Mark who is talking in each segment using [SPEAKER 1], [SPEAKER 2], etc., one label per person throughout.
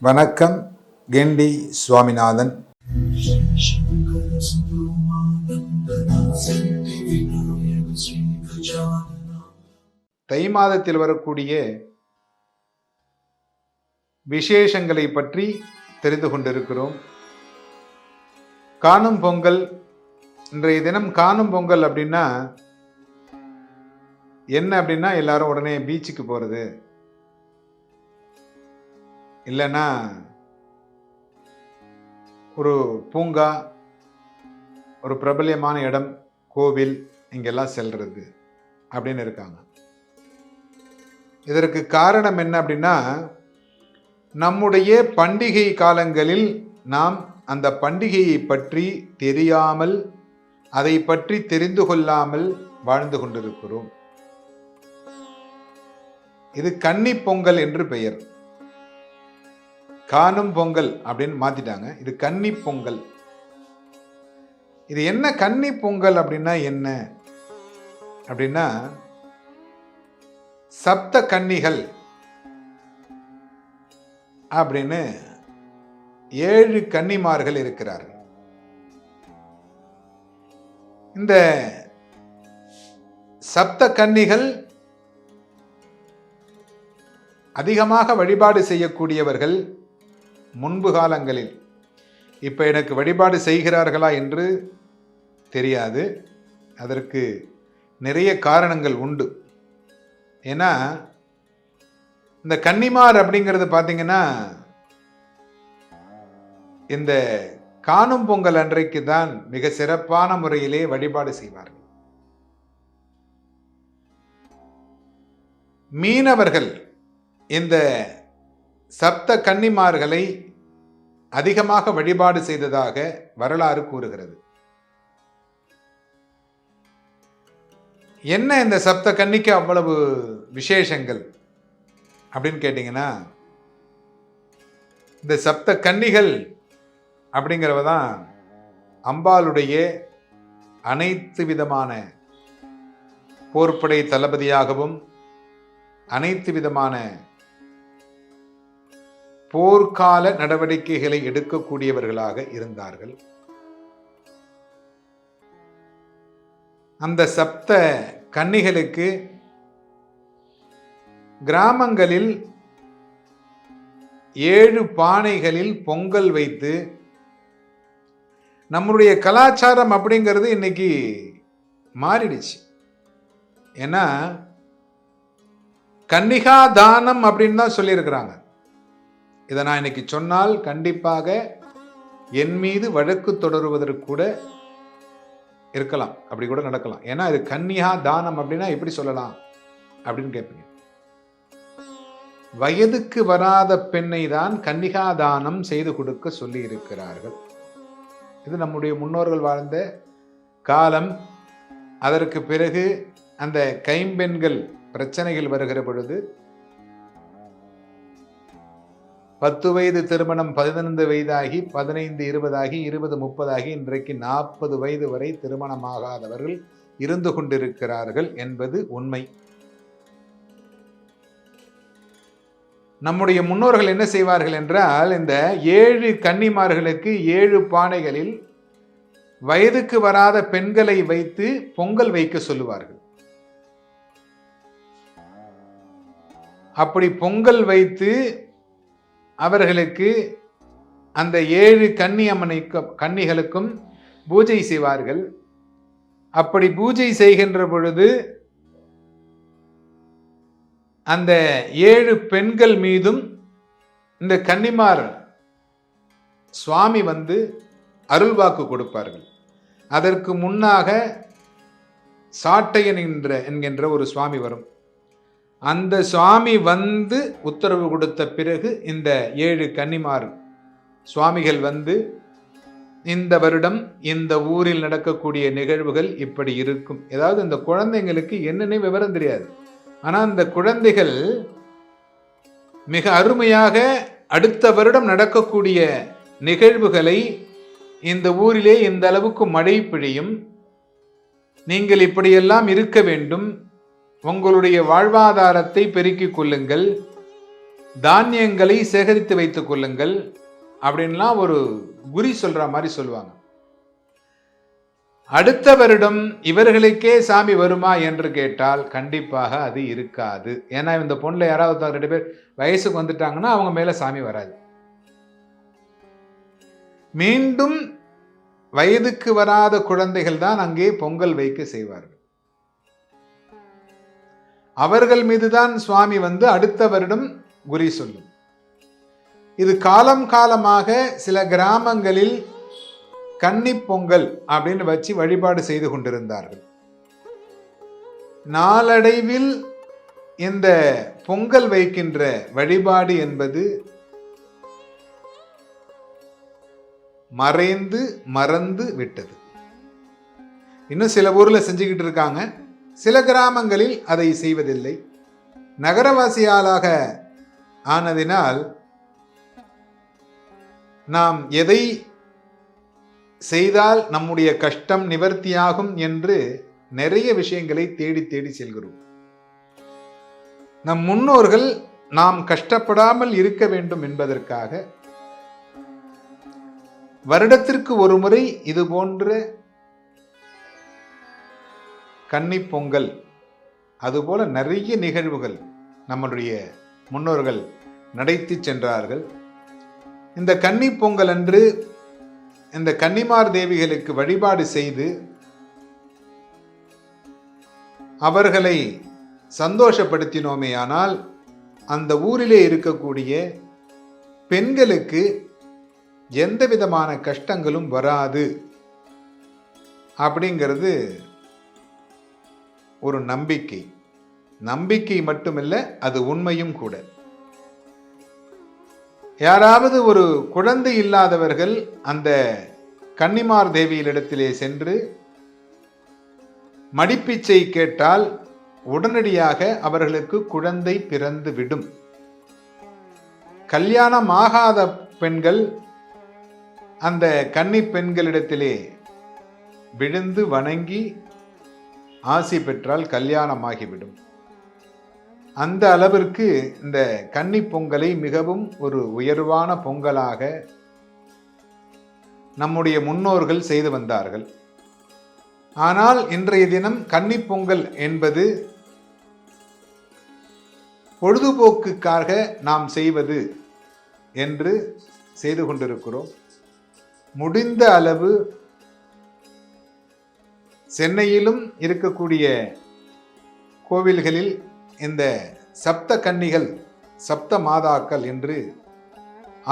[SPEAKER 1] வணக்கம் கெண்டி சுவாமிநாதன். தை மாதத்தில் வரக்கூடிய விசேஷங்களை பற்றி தெரிந்து கொண்டிருக்கிறோம். காணும் பொங்கல் இன்றைய தினம் காணும் பொங்கல் அப்படின்னா என்ன அப்படின்னா எல்லாரும் உடனே பீச்சுக்கு போகிறது இல்லைன்னா ஒரு பூங்கா ஒரு பிரபல்யமான இடம் கோவில் இங்கெல்லாம் செல்றது அப்படின்னு இருக்காங்க. இதற்கு காரணம் என்ன அப்படின்னா நம்முடைய பண்டிகை காலங்களில் நாம் அந்த பண்டிகையை பற்றி தெரியாமல் அதை பற்றி தெரிந்து கொள்ளாமல் வாழ்ந்து கொண்டிருக்கிறோம். இது கன்னி பொங்கல் என்று பெயர். காணும் பொங்கல் அப்படின்னு மாத்திட்டாங்க. இது கன்னி பொங்கல். இது என்ன கன்னி பொங்கல் அப்படின்னா என்ன? அப்படின்னா சப்த கன்னிகள் அப்படின்னு ஏழு கன்னிமார்கள் இருக்கிறார்கள். இந்த சப்த கன்னிகள் அதிகமாக வழிபாடு செய்யக்கூடியவர்கள் முன்பு காலங்களில். இப்போ எனக்கு வழிபாடு செய்கிறார்களா என்று தெரியாது. அதற்கு நிறைய காரணங்கள் உண்டு. ஏன்னா இந்த கன்னிமார் அப்படிங்கிறது பார்த்தீங்கன்னா இந்த காணும் பொங்கல் அன்றைக்கு தான் மிக சிறப்பான முறையிலே வழிபாடு செய்வார்கள். மீனவர்கள் இந்த சப்த கன்னிமார்களை அதிகமாக வழிபாடு செய்ததாக வரலாறு கூறுகிறது. என்ன இந்த சப்த கன்னிக்கு அவ்வளவு விசேஷங்கள்? அப்படின்னு கேட்டிங்கன்னா இந்த சப்த கன்னிகள் அப்படிங்கிறவ தான் அம்பாளுடைய அனைத்து விதமான போர்ப்படை தளபதியாகவும் அனைத்து விதமான போர்க்கால நடவடிக்கைகளை எடுக்கக்கூடியவர்களாக இருந்தார்கள். அந்த சப்த கன்னிகளுக்கு கிராமங்களில் ஏழு பானைகளில் பொங்கல் வைத்து நம்மளுடைய கலாச்சாரம் அப்படிங்கிறது இன்னைக்கு மாறிடுச்சு. ஏன்னா கன்னிகா தானம் அப்படின்னு தான் சொல்லியிருக்கிறாங்க. இதை நான் இன்னைக்கு சொன்னால் கண்டிப்பாக என் மீது வழக்கு தொடருவதற்கு கூட இருக்கலாம். அப்படி கூட நடக்கலாம். ஏன்னா இது கன்னியா தானம் அப்படின்னா எப்படி சொல்லலாம்? அப்படின்னு கேட்பீங்க. வயதுக்கு வராத பெண்ணை தான் கன்னிகா தானம் செய்து கொடுக்க சொல்லி இருக்கிறார்கள். இது நம்முடைய முன்னோர்கள் வாழ்ந்த காலம். அதற்கு பிறகு அந்த கைம்பெண்கள் பிரச்சனைகள் வருகிற பொழுது பத்து வயது திருமணம் பதினைந்து வயதாகி பதினைந்து இருபதாகி இருபது முப்பதாகி இன்றைக்கு நாற்பது வயது வரை திருமணமாகாதவர்கள் இருந்து கொண்டிருக்கிறார்கள் என்பது உண்மை. நம்முடைய முன்னோர்கள் என்ன செய்வார்கள் என்றால் இந்த ஏழு கன்னிமார்களுக்கு ஏழு பானைகளில் வயதுக்கு வராத பெண்களை வைத்து பொங்கல் வைக்க சொல்லுவார்கள். அப்படி பொங்கல் வைத்து அவர்களுக்கு அந்த ஏழு கன்னி கன்னிகளுக்கும் பூஜை செய்வார்கள். அப்படி பூஜை செய்கின்ற பொழுது அந்த ஏழு பெண்கள் மீதும் இந்த கன்னிமார் சுவாமி வந்து அருள்வாக்கு கொடுப்பார்கள். அதற்கு முன்னாக சாட்டையன் என்ற என்கின்ற ஒரு சுவாமி வரும். அந்த சுவாமி வந்து உத்தரவு கொடுத்த பிறகு இந்த ஏழு கன்னிமார் சுவாமிகள் வந்து இந்த வருடம் இந்த ஊரில் நடக்கக்கூடிய நிகழ்வுகள் இப்படி இருக்கும். ஏதாவது இந்த குழந்தைங்களுக்கு என்னென்ன விவரம் தெரியாது. ஆனால் அந்த குழந்தைகள் மிக அருமையாக அடுத்த வருடம் நடக்கக்கூடிய நிகழ்வுகளை இந்த ஊரிலே இந்த அளவுக்கு மழை பிழியும் நீங்கள் இப்படியெல்லாம் இருக்க வேண்டும். உங்களுடைய வாழ்வாதாரத்தை பெருக்கிக் கொள்ளுங்கள். தானியங்களை சேகரித்து வைத்துக் கொள்ளுங்கள். அப்படின்லாம் ஒரு குறி சொல்ற மாதிரி சொல்லுவாங்க. அடுத்த வருடம் இவர்களுக்கே சாமி வருமா என்று கேட்டால் கண்டிப்பாக அது இருக்காது. ஏன்னா இந்த பொண்ணில் யாராவது ரெண்டு பேர் வயசுக்கு வந்துட்டாங்கன்னா அவங்க மேலே சாமி வராது. மீண்டும் வயதுக்கு வராத குழந்தைகள் தான் அங்கே பொங்கல் வைக்க செய்வார்கள். அவர்கள் மீதுதான் சுவாமி வந்து அடுத்த வருடம் குறி சொல்லும். இது காலம் காலமாக சில கிராமங்களில் கன்னிப்பொங்கல் அப்படின்னு வச்சு வழிபாடு செய்து கொண்டிருந்தார்கள். நாளடைவில் இந்த பொங்கல் வைக்கின்ற வழிபாடு என்பது மறைந்து மறந்து விட்டது. இன்னும் சில ஊரில் செஞ்சுக்கிட்டு இருக்காங்க. சில கிராமங்களில் அதை செய்வதில்லை. நகரவாசியாளாக ஆனதினால் நாம் எதை செய்தால் நம்முடைய கஷ்டம் நிவர்த்தியாகும் என்று நிறைய விஷயங்களை தேடி தேடி செல்கிறோம். நம் முன்னோர்கள் நாம் கஷ்டப்படாமல் இருக்க வேண்டும் என்பதற்காக வருடத்திற்கு ஒரு முறை இது போன்ற கன்னி பொங்கல். அதுபோல் நிறைய நிகழ்வுகள் நம்மளுடைய முன்னோர்கள் நடத்தி சென்றார்கள். இந்த கன்னி பொங்கல் அன்று இந்த கன்னிமார் தேவிகளுக்கு வழிபாடு செய்து அவர்களை சந்தோஷப்படுத்தினோமேயானால் அந்த ஊரிலே இருக்கக்கூடிய பெண்களுக்கு எந்த விதமான கஷ்டங்களும் வராது. அப்படிங்கிறது ஒரு நம்பிக்கை. நம்பிக்கை மட்டுமில்ல அது உண்மையும் கூட. யாராவது ஒரு குழந்தை இல்லாதவர்கள் அந்த கன்னிமார் தேவியிலிடத்திலே சென்று மடிப்பிச்சை கேட்டால் உடனடியாக அவர்களுக்கு குழந்தை பிறந்து விடும். கல்யாணம் ஆகாத பெண்கள் அந்த கன்னி பெண்களிடத்திலே விழுந்து வணங்கி ஆசி பெற்றால் கல்யாணமாகிவிடும். அந்த அளவிற்கு இந்த கன்னி பொங்கலை மிகவும் ஒரு உயர்வான பொங்கலாக நம்முடைய முன்னோர்கள் செய்து வந்தார்கள். ஆனால் இன்றைய தினம் கன்னி பொங்கல் என்பது பொழுதுபோக்குக்காக நாம் செய்வது என்று செய்து கொண்டிருக்கிறோம். முடிந்த அளவு சென்னையிலும் இருக்கக்கூடிய கோவில்களில் இந்த சப்த கன்னிகள் சப்த மாதாக்கள் என்று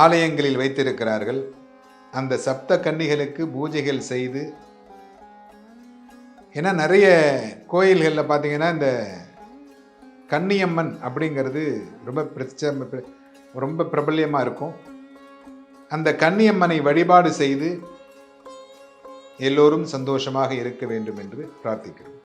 [SPEAKER 1] ஆலயங்களில் வைத்திருக்கிறார்கள். அந்த சப்த கன்னிகளுக்கு பூஜைகள் செய்து ஏன்னா நிறைய கோயில்களில் பார்த்தீங்கன்னா இந்த கன்னியம்மன் அப்படிங்கிறது ரொம்ப பிரச்ச ரொம்ப பிரபல்யமாக இருக்கும். அந்த கன்னியம்மனை வழிபாடு செய்து எல்லோரும் சந்தோஷமாக இருக்க வேண்டும் என்று பிரார்த்திக்கிறோம்.